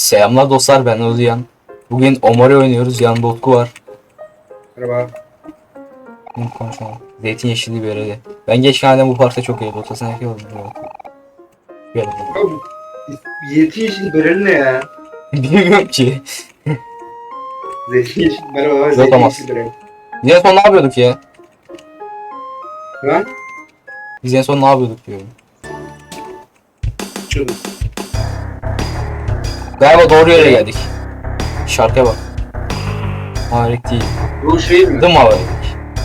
Selamlar dostlar ben Özyan. Bugün Omori oynuyoruz. Yanımda Utku var. Merhaba. Bunu konuşalım. Zeytin yeşilli bir yere. Ben geçken bu parkta çok iyi. Oldum. Evet. Gel. Oğlum, Zeytin yeşil böreği ne ya? Bilmiyorum ki. Zeytin yeşil merhaba. Zeytin ama. yeşil böreği. Biz en son ne yapıyorduk ya? Lan? Biz en son ne yapıyorduk diyorum. Şurada. Galiba doğru yere geldik. Şarkıya bak. Maverick değil. Bu şey mi? The Maverick.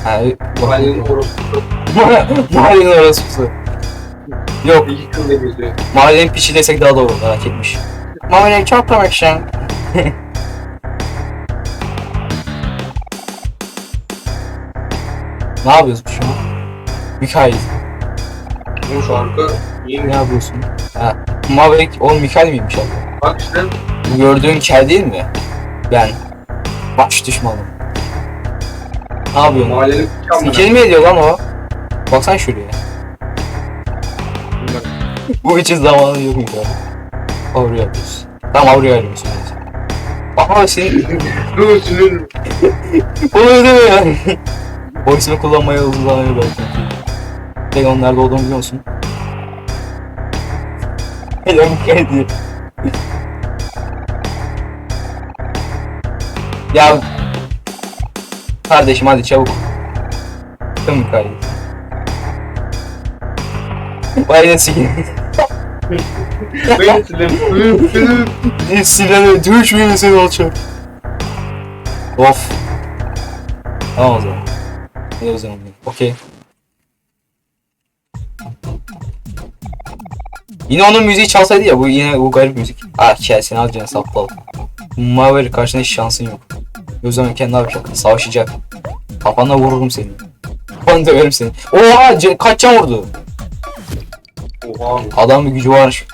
Ha, Mahallenin orospusu. Mahallenin orası. Yok, İki kılda geziyor. mahallenin piçi desek daha doğru merak etmiş. Mahallenin çok connection. ne yapıyoruz bu şu an? Mikael. Bu şarkı iyi. Ne yapıyorsun? Ha, Maverick, oğlum Mikael miymiş abi? Bak işte. Bu gördüğün kel değil mi? Ben. Baş düşmanım. Ne yapıyorsun? Mahallenin piçi Sikeli mi ediyor lan o? Baksana şuraya. amına. Bu için zamanı yok mu abi? Avruya yapıyoruz. Tamam Avruya arıyorsun. Aha senin... Dur sinir. Onu ödeme ya. o ismi kullanmaya uzun zaman yok belki. Peki nerede olduğunu biliyor musun? Helal kedi. ya Kardeşim hadi çabuk. Tüm kaydı. Vay ne sikeyim. Ben sinirim. Ne silahı düşmüyor seni alçak. Of. Tamam o zaman. Ne o zaman? Okey. Yine onun müziği çalsaydı ya bu yine bu garip müzik. Ah Chelsea'ni alacaksın saplı Maverick karşında hiç şansın yok. O zaman kendi yapacak? Savaşacak. Kafana vururum seni. Ben döverim seni. Oha kaç can vurdu? Oha. Adam bir gücü varmış.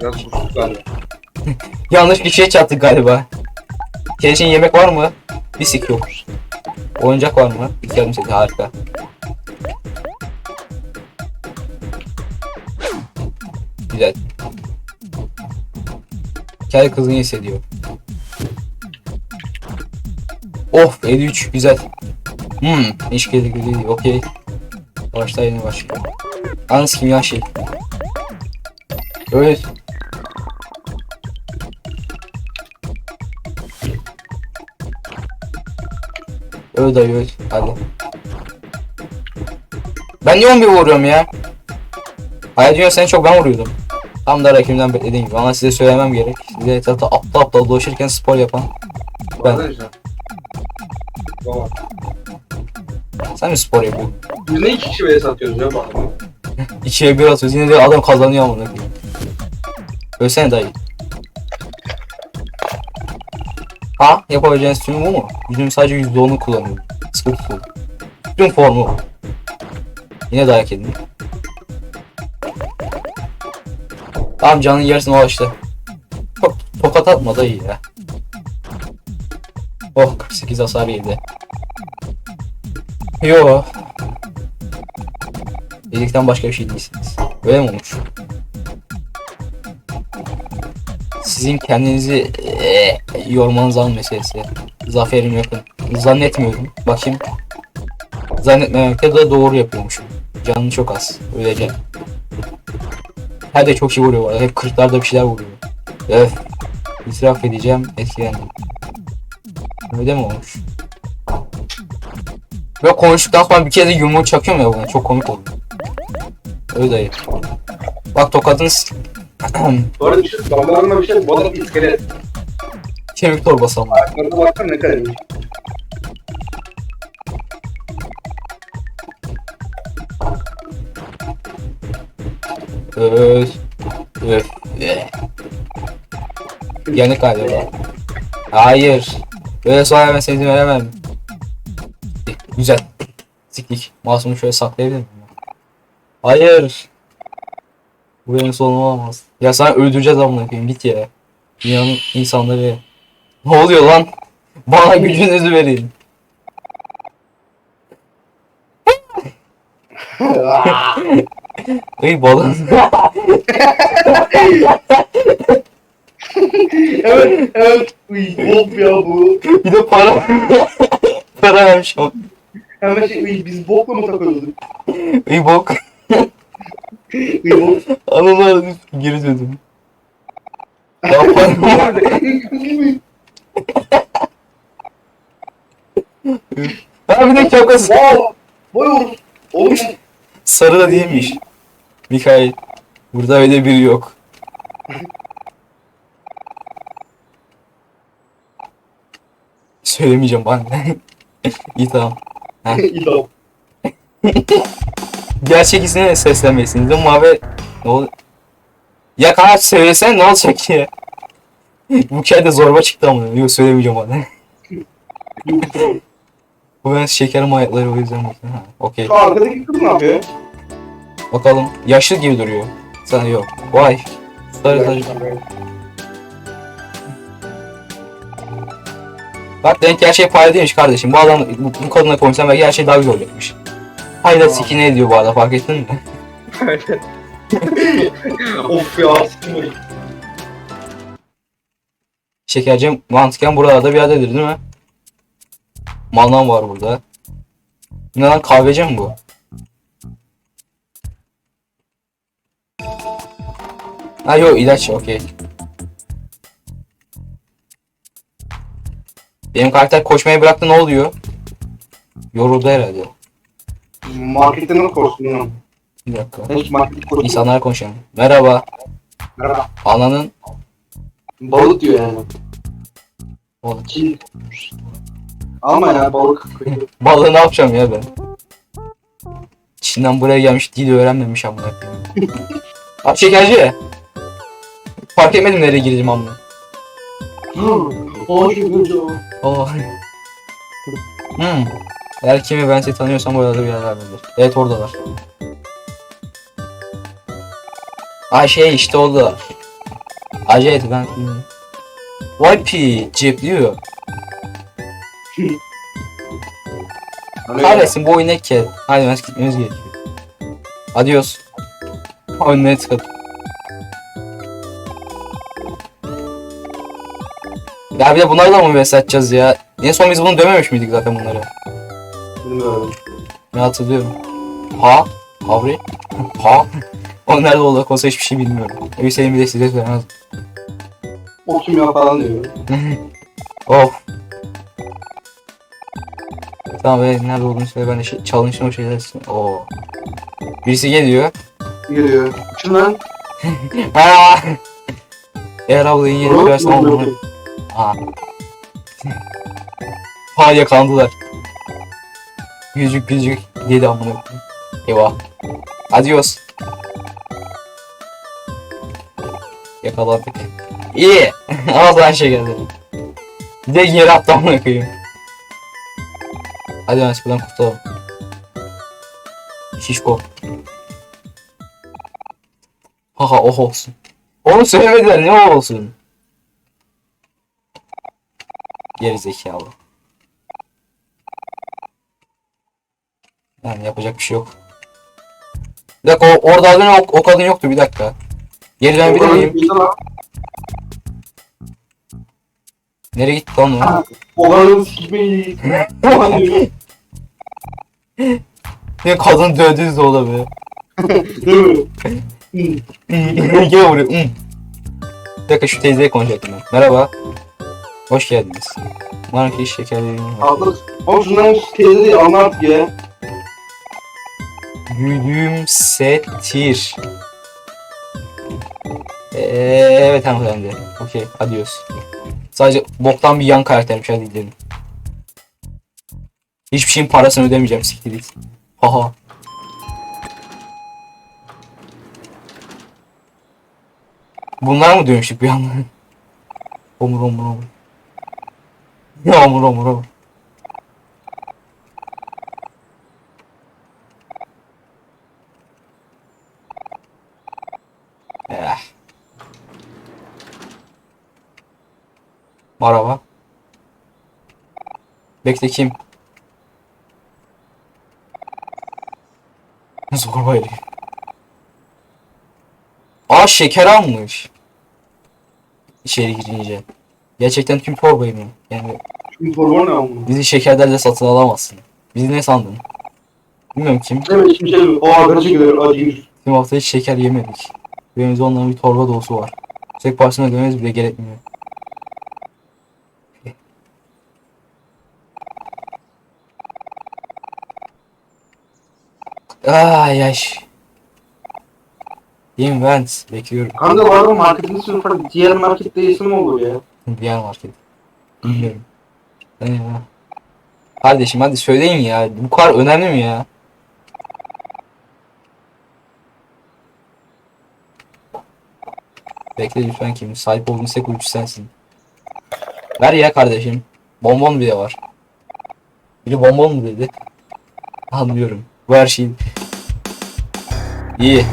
Biraz. Yanlış bir şey çattık galiba. Senin yemek var mı? Bir sik yok. Oyuncak var mı? İlk yardım seti harika. Güzel. Kel kızını hissediyor. Of 53 güzel. Hmm geldi değil okey. Başta yeni başlıyor. Yalnız kimya şey. Evet. Öl dayı öl. Hadi. Ben niye 11 vuruyorum ya? Hayal dünya seni çok ben vuruyordum. Tam da rakibimden beklediğim gibi ama size söylemem gerek. Size etrafta aptal aptal dolaşırken spor yapan. Ben. Baba. Sen mi spor yapıyorsun? Biz ne iki kişi bile satıyoruz ya bakalım. İkiye bir atıyoruz yine de adam kazanıyor amına koyayım. Ölsene dayı. Ha yapabileceğiniz tüm bu mu? Gücüm sadece %10'u kullanıyorum. Sıkıntı. Tüm formu. Yine dayak edin. Tamam canın yarısını işte. Çok tokat atma dayı ya. Oh 48 hasar yedi. Yo. Dedikten başka bir şey değilsiniz. Öyle mi olmuş? Sizin kendinizi eee, yormanız an meselesi. Zaferim yakın. Zannetmiyorum. Bakayım. Zannetmemekte de doğru yapıyormuşum. Canı çok az. Öylece. Her de çok şey vuruyor arada. Hep kırklarda bir şeyler vuruyor. Öf. İtiraf edeceğim. Etkilendim. Öyle mi olmuş? Ve konuştuktan sonra bir kere de yumruğu çakıyorum ya buna. Çok komik oldu. Öyle dayı. Bak tokadını s- Bu arada bir şey damlarına bir şey bu adam iskelet. kemik torbası ama. Ayaklarına baksana ne kadar iyi. Öf. Öf. Eh. Yanık galiba. Hayır. Böyle sonra ben seni veremem. Güzel. Siklik. Masumu şöyle saklayabilir miyim? Hayır. Bu benim sonum olmaz. Ya sen öldüreceğiz amına koyayım git ya. Dünyanın insanları. Ne oluyor lan? Bana gücünüzü verin. Ey balon. evet evet. Uy, bok ya bu. Bir de para. para vermiş ama. Hemen şey uy, biz bokla mı takılıyorduk? İyi bok. Uy bok. Anılar geri döndüm. Ya para. Ha bir de kakası. Wow. Vay oğlum. Oğlum Sarı da değilmiş. Mikail. Burada öyle biri yok. Söylemeyeceğim bana. İyi tamam. İdam. Gerçek ismine seslenmesiniz. Abi? Ne oldu? Ya kanka söylesen ne olacak ya? Bu kere de zorba çıktı ama. Yok söylemeyeceğim bana. Bu ben şekerim ayakları o yüzden. Ha, Okey. Arkadaki kız ne yapıyor? Bakalım. Yaşlı gibi duruyor. Sana yok. Vay. Sarı sarı. Bak demek ki her şey para değilmiş kardeşim. Bu adam bu, bu kadına koysan belki her şey daha güzel olacakmış. Hayda siki ne ediyor bu arada fark ettin mi? of ya. sikim. Şekercem mantıken buralarda bir yerdedir değil mi? Manam var burada. Ne lan kahveci mi bu? Ha yok ilaç okey. Benim karakter koşmayı bıraktı ne oluyor? Yoruldu herhalde. Markette nasıl korksun lan? Bir dakika. Hiç. İnsanlara konuşalım. Merhaba. Merhaba. Ananın Balık diyor yani. Çin. Ama ya balık. balığı ne yapacağım ya ben? Çin'den buraya gelmiş dil öğrenmemiş amına. Abi şekerci. Fark etmedim nereye gireceğim amına. Oh. Hmm. Eğer kimi ben seni tanıyorsam orada bir yerlerdedir. Evet oradalar. Ay şey işte orada. Acayip ben bilmiyorum. Pi cepliyor. Kahretsin bu oyun ne ki? Hadi ben gitmemiz gerekiyor. Adios. Oyunlara tıkladım. Ya bir de bunları da mı mesaj atacağız ya? En son biz bunu dömemiş miydik zaten bunları? Bilmiyorum. Ne hatırlıyorum. Ha? Havri? Ha? O nerede oldu? Kosa hiçbir şey bilmiyorum. Hüseyin bir de size söylemez. O kim ya falan diyor. Of. Tamam be nerede olduğunu söyle ben de şey, challenge'ın o şeyler istiyorum. Oo. Birisi geliyor. Geliyor. Kim lan? Eğer ablayı yeri biraz onu. Ha. Ha yakalandılar. Gülcük gülcük dedi amına. Eyvah. Adios. Yakalandık. İyi. Ağzından şey geldi. Bir de yere attı amına koyayım. Hadi ben buradan kurtulalım. Şişko. Haha oh olsun. Onu söylemediler ne o olsun. Geri zekalı. Yani yapacak bir şey yok. Bir dakika o, orada az önce o, o kadın yoktu bir dakika. Geri dönebilir miyim? Nereye gitti lan o? Olanın sikmeyi. Ne kadın dövdünüz de olabilir. Değil mi? Gel buraya. Hmm. Bir dakika şu teyzeye konuşacaktım ben. Merhaba. Hoş geldiniz. Umarım ki şekerlerim var. Alırız. Oğlum şundan teyze değil anla artık ya. Gülümsetir. Ee, evet hanımefendi. Okey, adios. Sadece boktan bir yan karaktermiş hadi gidelim. Hiçbir şeyin parasını ödemeyeceğim siktir git. Haha. Bunlar mı dönüştük bir anda? omur omur omur. Ya omur omur. Eh. Merhaba. Bekle kim? Zorba herif. Aa şeker almış. içeri girince. Gerçekten tüm torbayı mı? Yani Şimdi torba ne ama? bizi şekerlerle satın alamazsın. Bizi ne sandın? Bilmiyorum kim. Evet şimdi şey o arkadaşı gidiyor acıymış. Tüm hafta hiç şeker yemedik. Benim onların bir torba dolusu var. Tek parçasına ödememiz bile gerekmiyor. Ay ay. Invent bekliyorum. Kanka bu arada marketin sınıfı diğer markette iyisi mi olur ya? Diğer market. Bilmiyorum. Ee, Kardeşim hadi söyleyin ya. Bu kadar önemli mi ya? Bekle lütfen kim? Sahip olduğun tek uyucu sensin. Ver ya kardeşim. Bonbon bile var. Biri bonbon mu dedi? Anlıyorum. Bu her şey. İyi.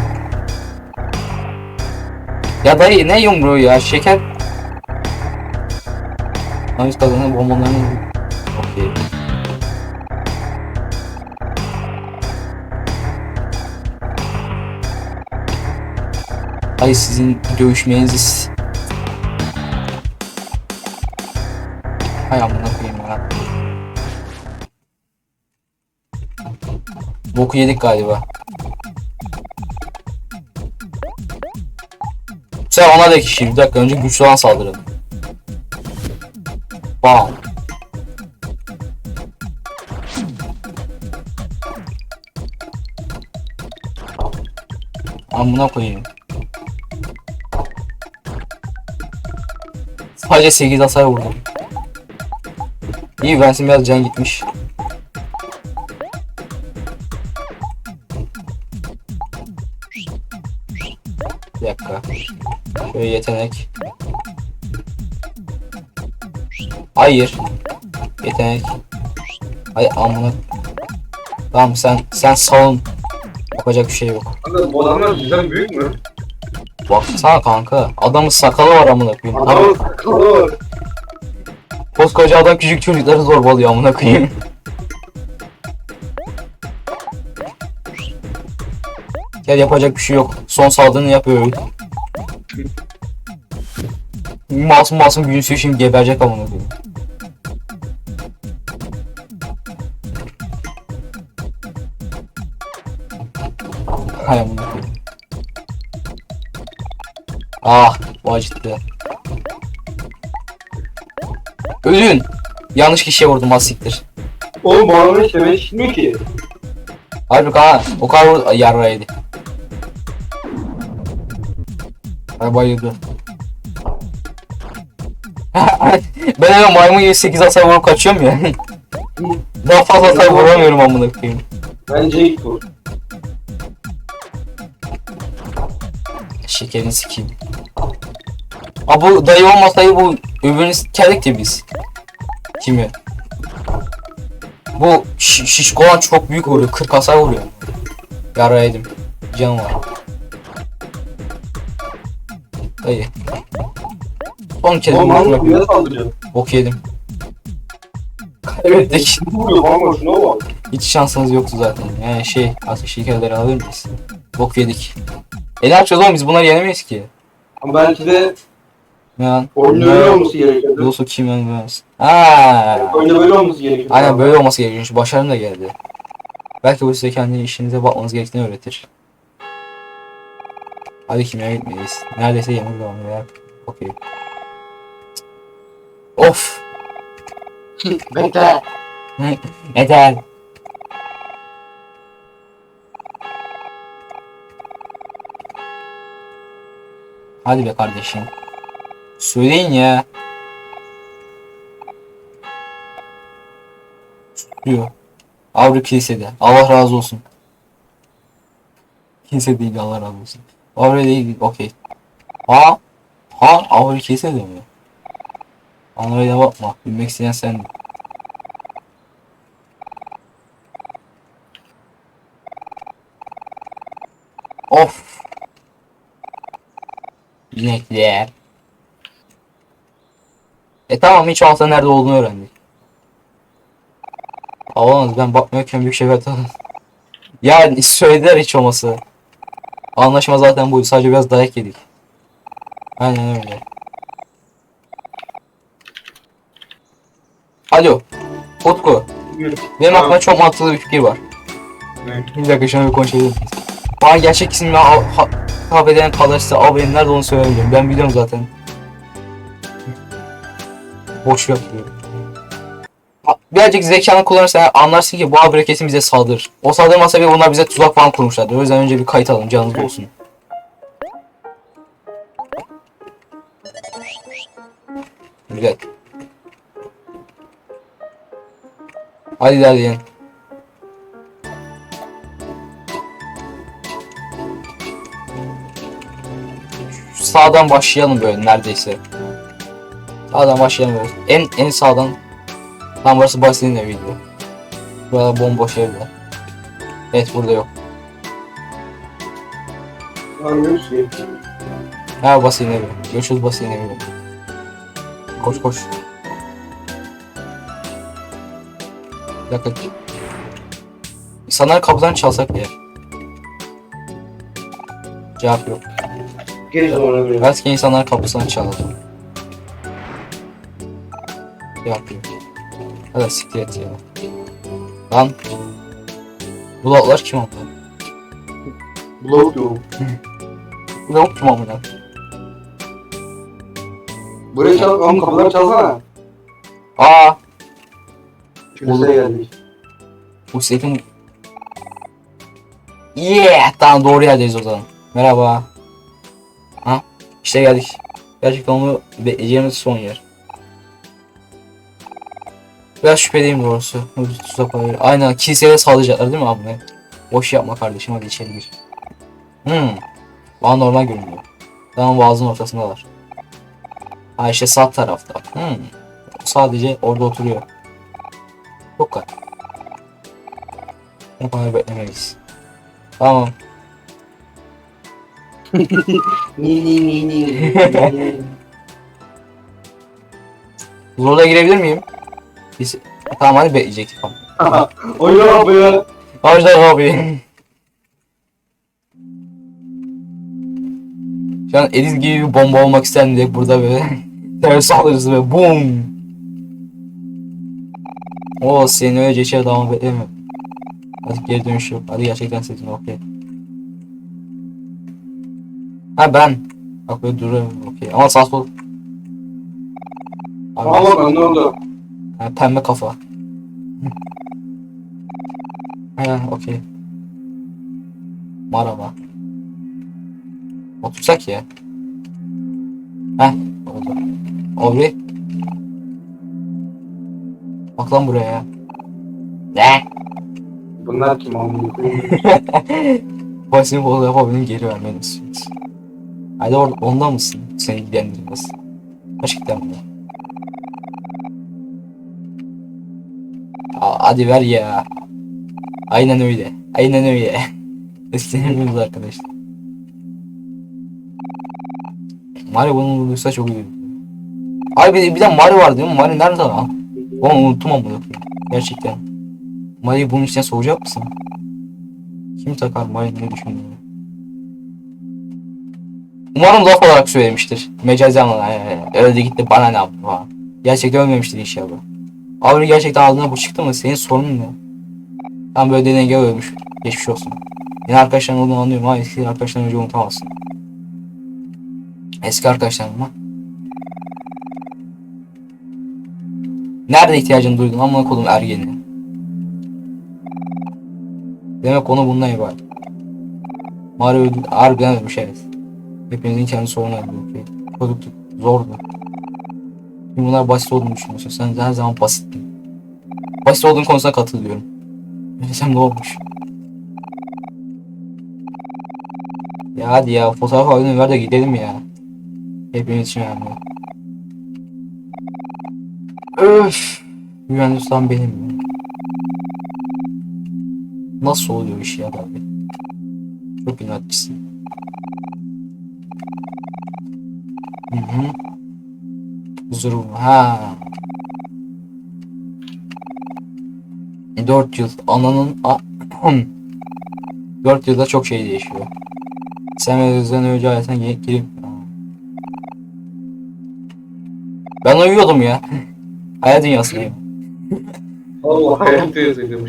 Ya dayı ne yumruğu ya? Şeker Hangisi kazanan bonbonlarını Okey. Ay sizin dövüşmeniz Hay amına koyayım ya. Boku yedik galiba. Sen ona da kişi bir dakika önce güçlü olan saldıralım. Bam. Amına koyayım. Sadece 8 hasar vurdum. İyi Vance'in biraz can gitmiş. Bir dakika. Şöyle yetenek. Hayır. Yetenek. Ay amına. Tamam sen sen savun. Yapacak bir şey yok. Kanka bu adamlar bizden büyük mü? Baksana kanka. Adamın sakalı var amına koyayım. Adam, Adamın sakalı var. koskoca adam küçük çocukları zorbalıyor amına koyayım. Gel yapacak bir şey yok. Son saldırını yapıyor. Masum masum gülümsüyor şimdi geberecek amına koyayım. Hay amına. Ah, bu acıttı. Ölün. Yanlış kişiye vurdum az siktir. Oğlum adamın hiç demeye işitmiyor ki. Halbuki ha o kadar vurdu yarraydı. Ay bayıldı. ben öyle maymun gibi 8 hasar vurup kaçıyorum ya. Daha fazla hasar vuramıyorum amına koyayım. Bence ilk bu. Şekerini sikeyim. Aa bu dayı olmasaydı bu öbürünü kerdik biz. Kimi? Bu şi şişko olan çok büyük vuruyor. 40 hasar vuruyor. Yara yedim. Canım var. Dayı. Son kez Oğlum vurmak saldıracağım? Bok yedim. Falan şuna bak. Hiç şansımız yoktu zaten. Yani şey ateş şekerleri alır mıyız? Bok yedik. E ne yapacağız oğlum biz bunları yenemeyiz ki. Ama belki de Ne lan? oyunun öyle olması gerekiyordu. Yoksa kim yenmez? Haa. Oyunda böyle olması gerekiyordu. Aynen böyle olması gerekiyor. Başarım da geldi. Belki bu size kendi işinize bakmanız gerektiğini öğretir. Hadi kimya gitmeyiz. Neredeyse yemek zamanı ya. Okey. Of. Bekle. Yeter. Hadi be kardeşim. Söyleyin ya. Susuyor. Avru kilisede. Allah razı olsun. Kilise değil Allah razı olsun. Avru değil. Okey. Ha? Ha? Avru kilisede mi? Anlamaya bakma. Bilmek isteyen sendin. Binekler. E tamam hiç altta nerede olduğunu öğrendik. Olamaz ben bakmıyorken büyük şey. Yani söylediler hiç olması. Anlaşma zaten buydu. Sadece biraz dayak yedik. Aynen öyle. Alo. Utku. Buyurun. Benim aklımda çok mantıklı bir fikir var. Ne? Bir dakika şunu bir konuşalım. Bana gerçek isimle ha- ha- hitap eden kalırsa abi benim nerede onu söylemeyeceğim. Ben biliyorum zaten. Boş yapıyor. Ha, Birazcık zekanı kullanırsan anlarsın ki bu habire kesin bize saldırır. O saldırmasa bile onlar bize tuzak falan kurmuşlardır. O yüzden önce bir kayıt alalım canınız olsun. Güzel. Hadi. Şu Sağdan başlayalım böyle neredeyse. Sağdan başlayalım böyle. En en sağdan. Tam burası Basil'in eviydi. Burada bomboş evler. Evet burada yok. Ha Basil'in evi. Görüşürüz Basil'in evi. Koş koş. Bir dakika. İnsanlar kapıdan çalsak ya. Cevap yok. Sonra bir. Belki insanlar kapısını çalalım. Yok. Hadi siktir et ya. Lan. Bu kim amına? Blok yok. Bu lavuk kim amına? Buraya çal, ama kapıları çalsana. Aa. Kilise geldik. Bu setin... Yeah! Tamam doğru yerdeyiz o zaman. Merhaba. Ha? İşte geldik. Gerçekten onu bekleyeceğimiz son yer. Biraz şüpheliyim doğrusu. Bu tuzak. Aynen kiliseye sağlayacaklar değil mi abi? Boş yapma kardeşim hadi içeri gir. Hmm. Bana normal görünüyor. Tamam boğazın ortasındalar. Ha işte sağ tarafta. Hmm. Sadece orada oturuyor. Çok kadar. Kadar beklemeyiz. Tamam. Ni ni ni ni. Zorla girebilir miyim? Biz... Tamam hadi bekleyecektik. O ya bu ya. Ajdar abi. Şu an Ediz gibi bir bomba olmak isterdim diye burada böyle. Terörist alırız ve boom. O senin öyle geçer daha beklemiyorum. Hadi geri dönüş yok. Hadi gerçekten sesin okey. Ha ben. Bak böyle duruyorum okey. Ama sağ sol. Abi, Ama ne oldu? ha, pembe kafa. Ha okey. Merhaba. Otursak ya. Heh oldu. Obri. Bak lan buraya. Ne? Bunlar kim koyayım? Basın bol yapabilirim geri vermeni istiyoruz. Hadi or ondan mısın? Seni ilgilendirmez. Gerçekten mi? Aa, hadi ver ya. Aynen öyle. Aynen öyle. İstemiyoruz arkadaşlar. Mario bunu bulursa çok iyi. Abi bir bir de Mario var değil mi? Mario nerede lan? Onu unuttum ama yok. Gerçekten. Mario'yu bunun içine soğuyacak mısın? Kim takar Mario ne düşünüyor? Umarım laf olarak söylemiştir. Mecazi anlamda. "Ee, Öldü gitti bana ne yaptı falan. Gerçekten ölmemiştir inşallah. Abi gerçekten ağzına bu çıktı mı? Senin sorunun ne? Tam böyle denenge ölmüş. Geçmiş olsun. Yine arkadaşların olduğunu anlıyorum ama eski arkadaşların önce unutamazsın. Eski arkadaşlarım mı? Nerede ihtiyacını duydun amına kodum ergeni? Demek konu bundan ibaret. Mario harbiden ölmüş evet. Hepinizin kendi sorunu okey. Çocuktuk, zordu. Şimdi bunlar basit olduğunu düşünüyorsun. Sen her zaman basittin. Basit olduğun konusuna katılıyorum. Desem ne olmuş? Ya hadi ya fotoğraf halini ver de gidelim ya. Hepimiz için önemli. Öf. Güvenli tutan benim ya. Nasıl oluyor iş ya abi? Çok inatçısın. Hı hı. Huzur ha. 4 yıl ananın a 4 yılda çok şey değişiyor. Sen Özden önce hayatına girip Ben uyuyordum ya. Hayal dünyasındayım. Allah hayatta yazıyordum.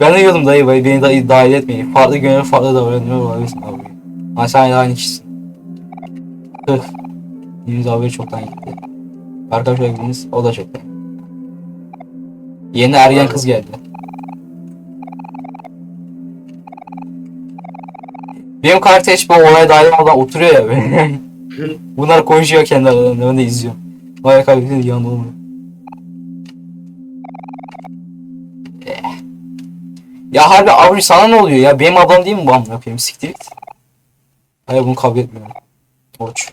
Ben de diyordum dayı bey beni da dahil etmeyin. Farklı gönül farklı davranıyor olabilirsin abi. Ama sen aynı kişisin. Deniz abi çoktan gitti. Arkadaşlar bildiğiniz o da çoktan. Yeni ergen kız geldi. Benim karakter hiç bu olaya dahil olmadan oturuyor ya. Bunlar konuşuyor kendi aralarında ben de izliyorum. Vay karakterin yanında olmuyor. Eh. Ya harbi abi sana ne oluyor ya? Benim ablam değil mi bu amına koyayım? Siktir git. Hayır bunu kabul etmiyorum. Oç.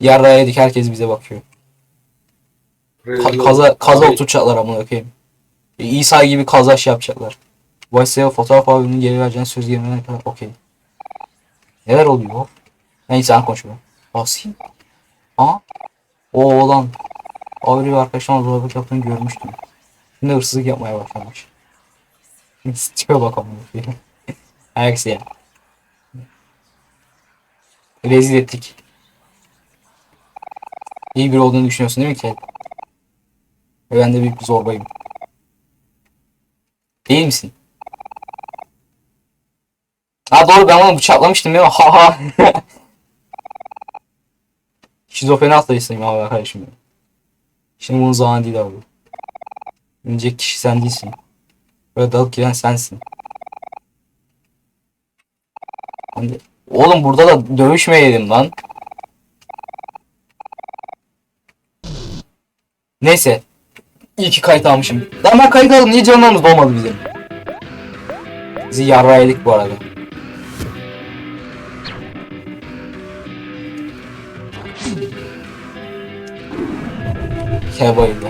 Yarrağa yedik herkes bize bakıyor. Ka- kaza kaza oturacaklar amına koyayım. E, İsa gibi kaza şey yapacaklar. Vayse'ye fotoğraf albümünü geri vereceğine söz gelmene kadar okey. Neler oluyor? Neyse sen konuşma. Basayım. Ha? O oğlan. Abi bir arkadaşımla zorbalık yaptığını görmüştüm. Şimdi hırsızlık yapmaya başlamış. Tipe bak amına koyayım. Herkese ya. Rezil ettik. İyi biri olduğunu düşünüyorsun değil mi ki? Ve ben de büyük bir zorbayım. Değil misin? Ha doğru ben onu bıçaklamıştım mi? Ha ha. Şizofreni atlayısıyım abi arkadaşım. Şimdi bunun zamanı değil abi. Önceki kişi sen değilsin. Böyle dalıp giren sensin. Hani, oğlum burada da dövüşmeyelim lan. Neyse. İyi ki kayıt almışım. Lan ben kayıt aldım. Niye canlarımız dolmadı bizim? Bizi yedik bu arada. Kere bayıldı.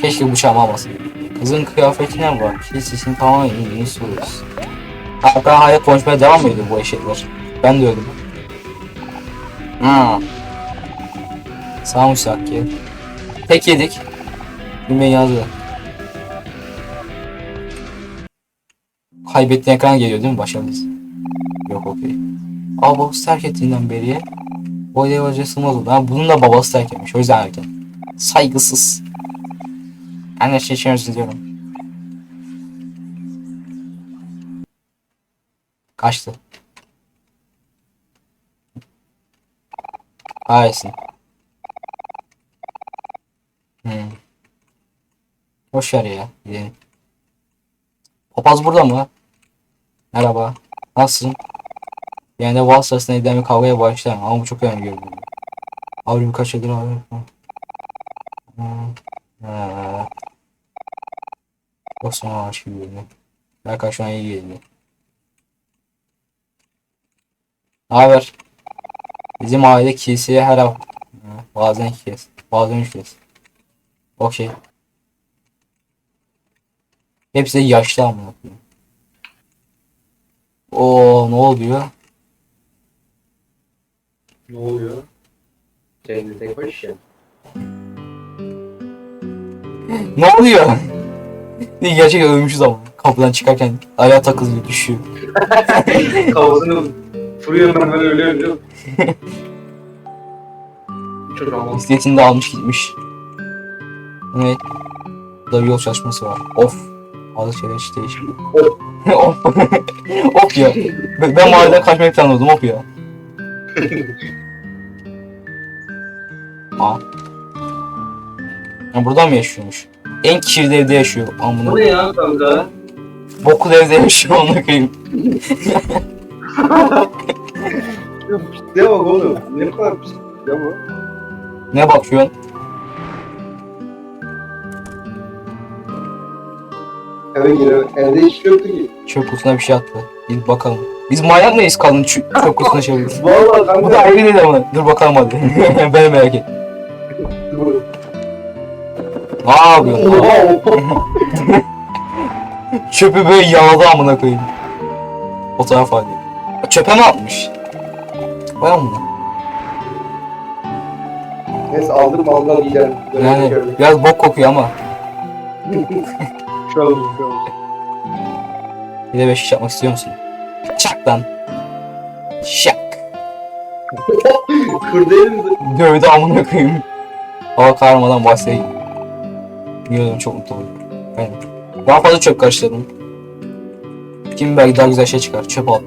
Keşke bıçağımı almasın. Kızın kıyafetine bak. Hiç için tamamen ilgini soruyoruz. Hatta hayat konuşmaya devam ediyor bu eşekler. Ben de öldüm. Hmm. Sağ ki. Tek yedik. Bilmeyi yazdı. Kaybettiğin ekran geliyor değil mi başarılıyız? Yok okey. Aa babası terk ettiğinden beri o ev acısılmaz oldu. Ha, bunun da babası terk etmiş. O yüzden erken. Saygısız. Anne şey için özür diliyorum. Kaçtı. Hayırsın. Hmm. Boş ver ya. Gidelim. Papaz burada mı? Merhaba. Nasılsın? Yani de Wall sırasında edilen bir kavgaya başlarım ama bu çok önemli görünüyor. Abi birkaç yıldır abi. Hmm. Ha. Yoksa maaş gibi görünüyor. Belki şu an iyi geliyor. Haber? Bizim aile kiliseye her hafta bazen iki kez, bazen üç kez. Okey. Hepsi de yaşlı koyayım. Oo ne oluyor? Ne oluyor? Tek baş ya. Ne oluyor? Ne gerçekten ölmüşüz ama kapıdan çıkarken ayağa takılıyor düşüyor. Kafasını vuruyor ben böyle ama. Bisikletini de almış gitmiş. Evet. Burada bir yol çalışması var. Of. Bazı şeyler hiç değişmiyor. of. of ya. Ben ben mahalleden kaçmayı planlıyordum of ya. Aa. Ya burada mı yaşıyormuş? En kirli evde yaşıyor. Amına. Bu ne ya kanka? Bokul evde yaşıyor onu koyayım. Ne bak oğlum? Ne kadar pis bu? Ne bakıyorsun? Eve giriyor. Evde hiç yoktu ki. Çöp kutusuna bir şey attı. Gidip bakalım. Biz manyak mıyız kalın çö- çöp kutusuna şey yapıyoruz. Valla Bu da ayrı değil ama. Dur bakalım hadi. ben merak et. Ne yapıyorsun? Oha oha. Çöpü böyle yaladı amına koyayım. Fotoğraf hali. Çöpe mi atmış? Vay amına. Neyse aldır mangal yiyeceğim. Yani biraz bok kokuyor ama. Olur şu olur. Bir de beş iş yapmak istiyor musun? Çak lan. Şak. Kırdı elimizi. Dövdü amına koyayım. Hava karmadan bahseye gidiyor. Bilmiyorum çok mutlu oldum. Aynen. Daha fazla çöp karıştırdım. Kim belki daha güzel şey çıkar. Çöp al.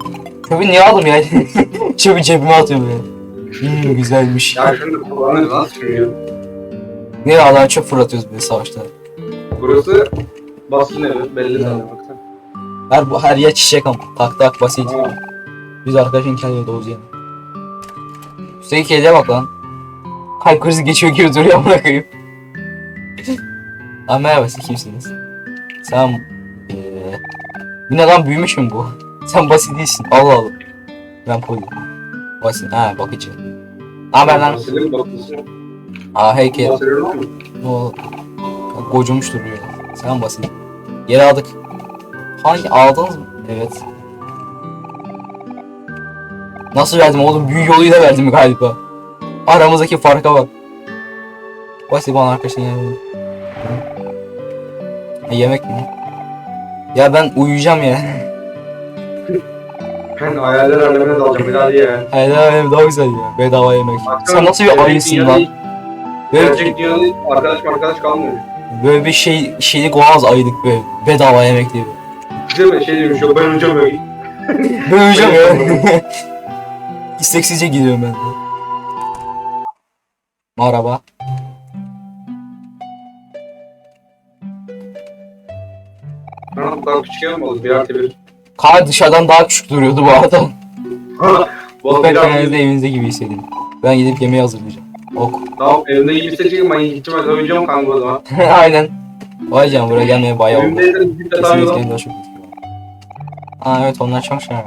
Çöpü niye aldım ya? Çöpü cebime atıyorum yani. Hmm, güzelmiş. Ya şunu da kullanırız nasıl şimdi? Ne adam çöp fırlatıyoruz biz savaşta. Burası basın evi belli zaten. Her, bu- her yer çiçek ama. Tak tak basit. Biz arkadaşın kendine doğuz yani. Üstelik kediye bak lan. Kalp krizi geçiyor gibi duruyor amına koyayım. Lan merhaba siz kimsiniz? Sen... Eee... Bu ne lan büyümüş mü bu? Sen basit değilsin. Allah Allah. Ben poli. Basit. Ha bakıcı. Ne haber lan? Bakılsın. Aa mı? Ne oldu? Kocumuş duruyor. Sen basit. Yere aldık. Hangi aldınız mı? Evet. Nasıl verdim oğlum? Büyü yoluyla verdim galiba. Aramızdaki farka bak. Basit bana arkadaşın yani. E, yemek mi? Ya ben uyuyacağım ya. Ben hayaller alemine dalacağım bir daha ya. Hayır hayır daha güzel ya. Bedava yemek. Sen nasıl bir ayısın lan? Böyle, Gerçek dünyada arkadaş arkadaş kalmıyor. Böyle bir şey şeylik olamaz aylık böyle. Bedava yemek diye. Değil mi? Şey demiş yok ben önce böyle. Böylece ya. İsteksizce gidiyorum ben de. Merhaba. Ben bu kadar küçük yapmadım. Bir artı bir. Kar dışarıdan daha küçük duruyordu bu arada. Bu Ben genelde bir. evinizde gibi hissedin. Ben gidip yemeği hazırlayacağım. Ok. Tamam evimde gibi seçeyim ben gideceğim oynayacağım kanka o zaman. Aynen. Vay canım buraya gelmeye bayağı oldu. Evimde de bir de daha Kesinlikle yok. Aa evet onlar çok şey.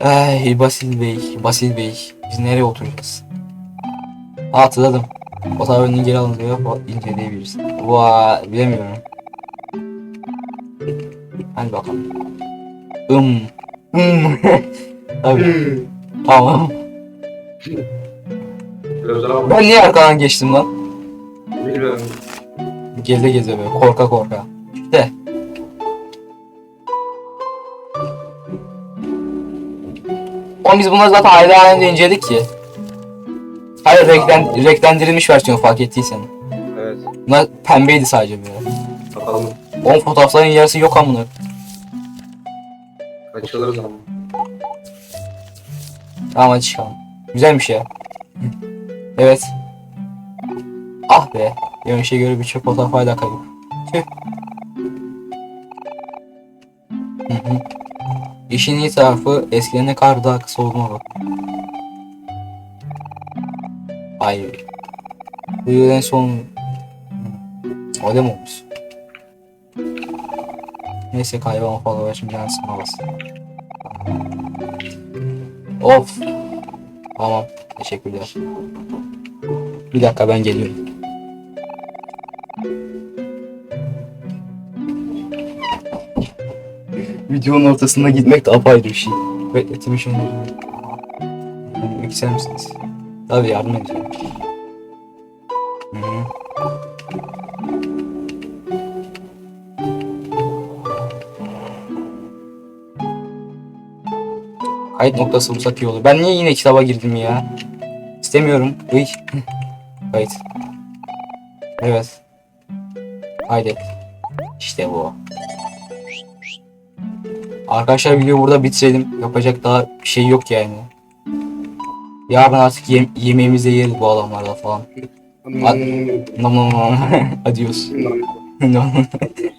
Ay Basil Bey, Basil Bey. Biz nereye oturacağız? Aa, hatırladım. Fotoğrafını geri alın diyor, fo- inceleyebiliriz. Vay, bilemiyorum. Hadi bakalım. Im. Im. Tabii, Hmm. Tamam. Ben niye arkadan geçtim lan? bilmiyorum. Geze geze böyle, korka korka. İşte. Oğlum biz bunları zaten ayrı halinde inceledik ki. Hayır renklen, renklendirilmiş versiyon fark ettiysen. Evet. Bunlar pembeydi sadece böyle. Bakalım. Onun fotoğrafların yarısı yok amına. Açılırız ama. Tamam hadi çıkalım. Güzelmiş ya. evet. Ah be. Görünüşe göre birçok fotoğraf hala kayıp. İşin iyi tarafı eskiden ne kadar daha kısa bak. Hayır. Bu yıl en son... Mi olmuş? Neyse kaybama falan şimdi can sıkmalasın. Of. Tamam. Teşekkürler. Bir dakika ben geliyorum. Videonun ortasında gitmek de apayrı bir şey. Gitmek ister misiniz? Tabii yardım edeceğim. Bulsak iyi olur. Ben niye yine kitaba girdim ya? İstemiyorum. Uy. Kayıt. Evet. Kaydet. İşte bu. Arkadaşlar videoyu burada bitirelim. Yapacak daha bir şey yok yani. Yarın artık yem yemeğimizi yeriz bu adamlarla falan. Hmm. Nom. Adios. Hmm.